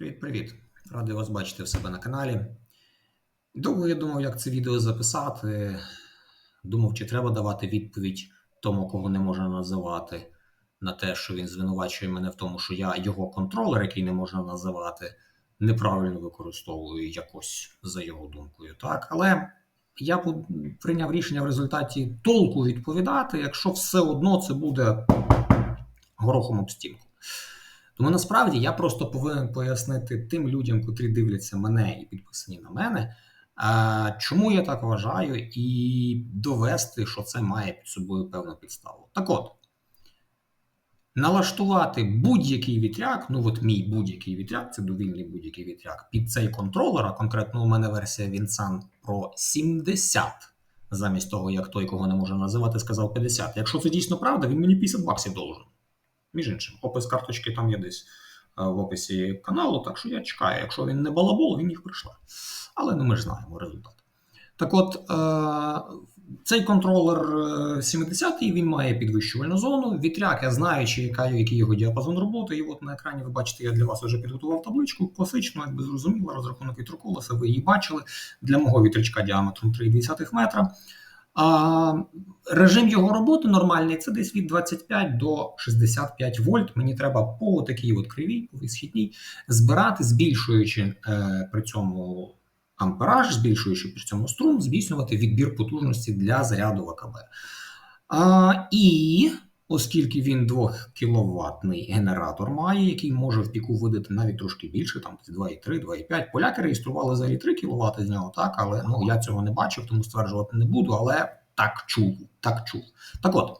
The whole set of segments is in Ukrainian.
Привіт-привіт! Радий вас бачити в себе на каналі. Довго я думав, як це відео записати. Думав, чи треба давати відповідь тому, кого не можна називати, на те, що він звинувачує мене в тому, що я його контролер, який не можна називати, неправильно використовую якось за його думкою. Так, але я прийняв рішення в результаті толку відповідати, якщо все одно це буде горохом об стінку. Тому насправді я просто повинен пояснити тим людям, котрі дивляться мене і підписані на мене, чому я так вважаю, і довести, що це має під собою певну підставу. Так от, налаштувати будь-який вітряк, ну от мій будь-який вітряк, це довільний будь-який вітряк, під цей контролер, а конкретно у мене версія Vinsan Pro 70. Замість того, як той, кого не можу називати, сказав 50. Якщо це дійсно правда, він мені 50 баксів должен. Між іншим, опис карточки там є десь е, в описі каналу, так що я чекаю. Якщо він не балабол, він їх прийшла. Але ну, ми ж знаємо результат. Так от, е, цей контролер е, 70-й він має підвищувальну зону. Вітряк, я знаючи, яка, який його діапазон роботи. І от на екрані ви бачите, я для вас вже підготував табличку. Класично, якби зрозуміло, розрахунок вітроколеса, ви її бачили. Для мого вітрячка діаметром 3,2 метра. А режим його роботи нормальний це десь від 25 до 65 вольт. Мені треба по такій от кривій, по висхідній, збирати, збільшуючи е, при цьому ампераж, збільшуючи при цьому струм, здійснювати відбір потужності для заряду ВКБ. А, і оскільки він 2 кіловатний генератор має, який може в піку видати навіть трошки більше, там 2,3, 2,5. Поляки реєстрували взагалі 3 кВт з нього, так, але ну, я цього не бачив, тому стверджувати не буду, але так чув, так чув. Так от,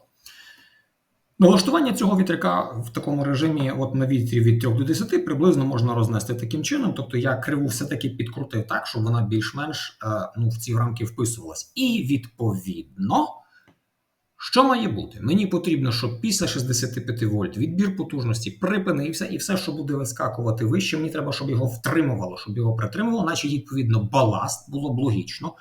налаштування цього вітряка в такому режимі, от на вітрі від 3 до 10, приблизно можна рознести таким чином. Тобто я криву все-таки підкрутив так, щоб вона більш-менш е, ну, в ці рамки вписувалась. І відповідно. Що має бути? Мені потрібно, щоб після 65 вольт відбір потужності припинився, і все, що буде вискакувати вище, мені треба, щоб його втримувало, щоб його притримувало, наче відповідно баласт було б логічно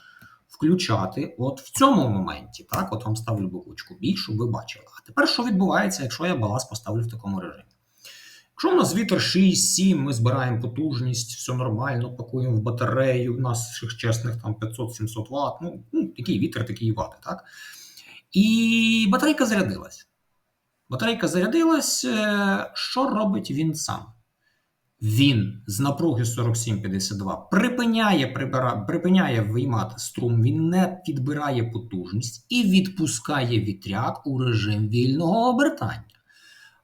включати от в цьому моменті. Так, от вам ставлю буквочку бій, щоб ви бачили. А тепер що відбувається, якщо я баласт поставлю в такому режимі? Якщо у нас вітер 6-7, ми збираємо потужність, все нормально, пакуємо в батарею, у нас чесних там 500-700 Вт, ну, ну який вітер, такі і вати, так? І батарейка зарядилась. Батарейка зарядилась. е, Що робить він сам? Він з напруги 4752 припиняє прибира, припиняє виймати струм, він не підбирає потужність і відпускає вітряк у режим вільного обертання,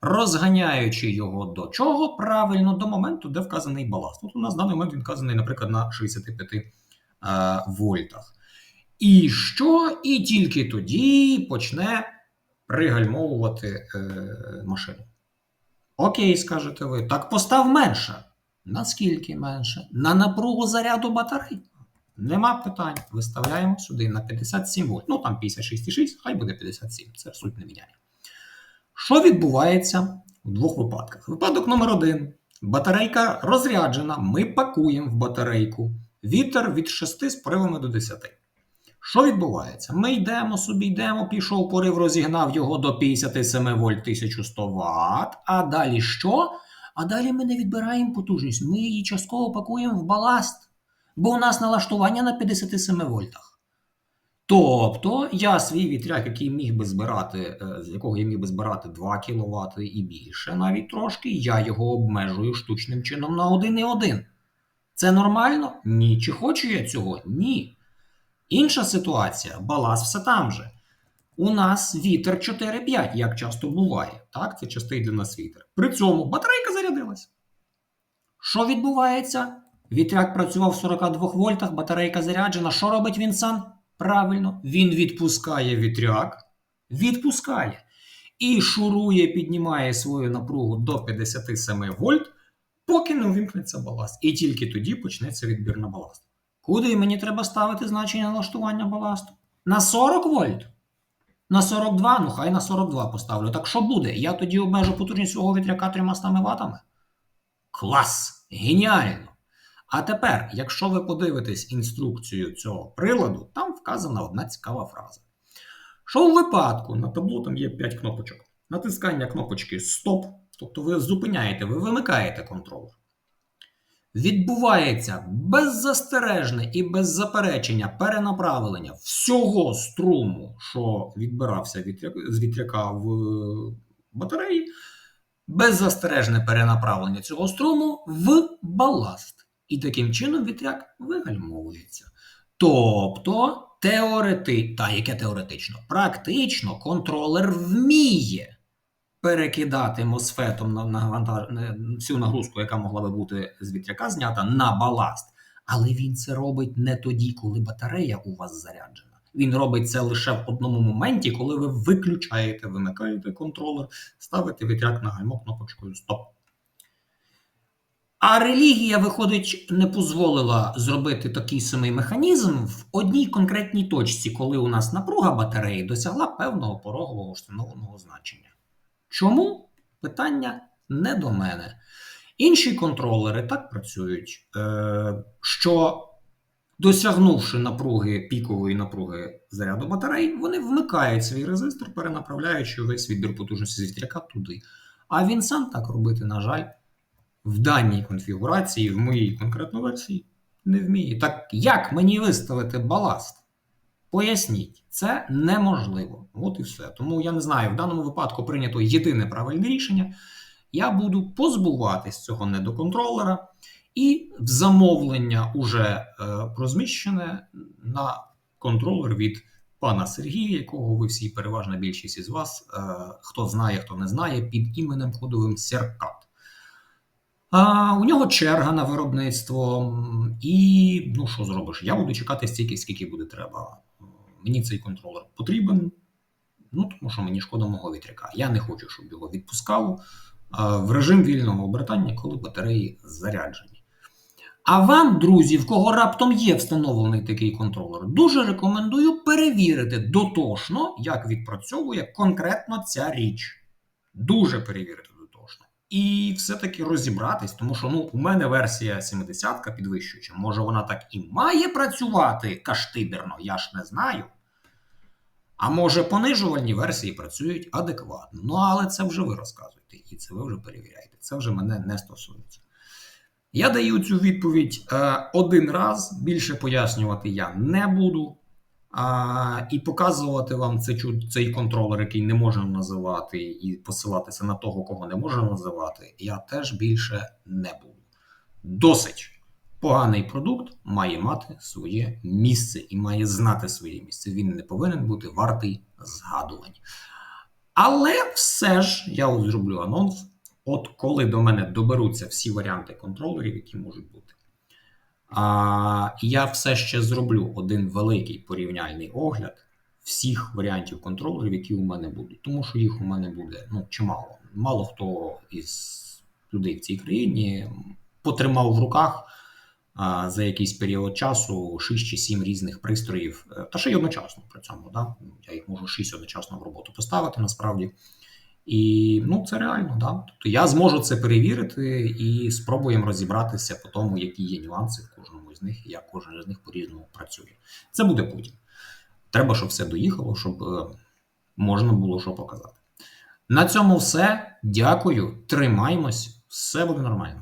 розганяючи його до чого? Правильно, до моменту, де вказаний баласт. От у нас в даний момент він вказаний, наприклад, на 65 е, вольтах. І що? І тільки тоді почне пригальмовувати е, машину. Окей, скажете ви, так постав менше. Наскільки менше? На напругу заряду батарей. Нема питань. Виставляємо сюди на 57 вольт. Ну там 56,6, хай буде 57, це суть не міняє. Що відбувається у двох випадках? Випадок номер один. Батарейка розряджена, ми пакуємо в батарейку. Вітер від 6 з поривами до 10. Що відбувається? Ми йдемо собі, йдемо, пішов порив, розігнав його до 57 вольт 1100 Вт. А далі що? А далі ми не відбираємо потужність. Ми її частково пакуємо в баласт, бо у нас налаштування на 57 вольтах. Тобто я свій вітряк, який міг би збирати, е, з якого я міг би збирати 2 кВт і більше, навіть трошки, я його обмежую штучним чином на 1,1. Це нормально? Ні. Чи хочу я цього? Ні. Інша ситуація, баласт все там же. У нас вітер 4-5, як часто буває. Так, це частий для нас вітер. При цьому батарейка зарядилась. Що відбувається? Вітряк працював в 42 вольтах, батарейка заряджена. Що робить він сам? Правильно, він відпускає вітряк, відпускає. І шурує, піднімає свою напругу до 57 вольт, поки не увімкнеться баласт. І тільки тоді почнеться відбір на баласт. Куди мені треба ставити значення налаштування баласту? На 40 вольт? На 42, ну хай на 42 поставлю. Так що буде? Я тоді обмежу потужність свого вітряка 300 ватами? Клас! Геніально! А тепер, якщо ви подивитесь інструкцію цього приладу, там вказана одна цікава фраза. Що у випадку на табло там є 5 кнопочок. Натискання кнопочки Стоп, тобто ви зупиняєте, ви вимикаєте контролер. Відбувається беззастережне і без заперечення перенаправлення всього струму, що відбирався з вітряка в е, батареї, беззастережне перенаправлення цього струму в баласт. І таким чином вітряк вигальмовується. Тобто, теорети, та яке теоретично, практично контролер вміє перекидати мосфетом на, навантаж... не- всю нагрузку, яка могла би бути з вітряка знята, на баласт. Але він це робить не тоді, коли батарея у вас заряджена. Він робить це лише в одному моменті, коли ви виключаєте, вимикаєте контролер, ставите вітряк на гальмо кнопочкою Стоп. А релігія, виходить, не дозволила зробити такий самий механізм в одній конкретній точці, коли у нас напруга батареї досягла певного порогового встановленого значення. Чому? Питання не до мене. Інші контролери так працюють, е, що досягнувши напруги пікової напруги заряду батарей, вони вмикають свій резистор, перенаправляючи весь відбір потужності з вітряка туди. А він сам так робити, на жаль, в даній конфігурації, в моїй конкретній версії, не вміє. Так як мені виставити баласт? Поясніть, це неможливо. От і все. Тому я не знаю, в даному випадку прийнято єдине правильне рішення. Я буду позбуватись цього недоконтролера і в замовлення уже е, розміщене на контролер від пана Сергія, якого ви всі, переважна більшість із вас, е, хто знає, хто не знає, під іменем кодовим Серкат. А, у нього черга на виробництво, і ну що зробиш? Я буду чекати стільки, скільки буде треба. Мені цей контролер потрібен, ну тому що мені шкода мого вітряка. Я не хочу, щоб його відпускало в режим вільного обертання, коли батареї заряджені. А вам, друзі, в кого раптом є встановлений такий контролер, дуже рекомендую перевірити дотошно, як відпрацьовує конкретно ця річ. Дуже перевірити дотошно. І все-таки розібратись, тому що ну, у мене версія 70-ка підвищуюча. Може, вона так і має працювати каштиберно, я ж не знаю. А може, понижувальні версії працюють адекватно. Ну, але це вже ви розказуєте, і це ви вже перевіряєте. Це вже мене не стосується. Я даю цю відповідь е, один раз, більше пояснювати я не буду. А, і показувати вам це, цей контролер, який не можна називати, і посилатися на того, кого не можна називати, я теж більше не буду. Досить. Поганий продукт має мати своє місце і має знати своє місце. Він не повинен бути вартий згадувань. Але все ж я зроблю анонс. От коли до мене доберуться всі варіанти контролерів, які можуть бути. А, я все ще зроблю один великий порівняльний огляд всіх варіантів контролерів, які у мене будуть. Тому що їх у мене буде ну, чимало. Мало хто із людей в цій країні потримав в руках за якийсь період часу 6 чи 7 різних пристроїв, е, та ще й одночасно при цьому. Да? Я їх можу 6 одночасно в роботу поставити насправді. І ну, це реально, да. Тобто я зможу це перевірити і спробуємо розібратися по тому, які є нюанси в кожному з них, і як кожен з них по-різному працює. Це буде потім. Треба, щоб все доїхало, щоб е, можна було що показати. На цьому все. Дякую. Тримаймось, все буде нормально.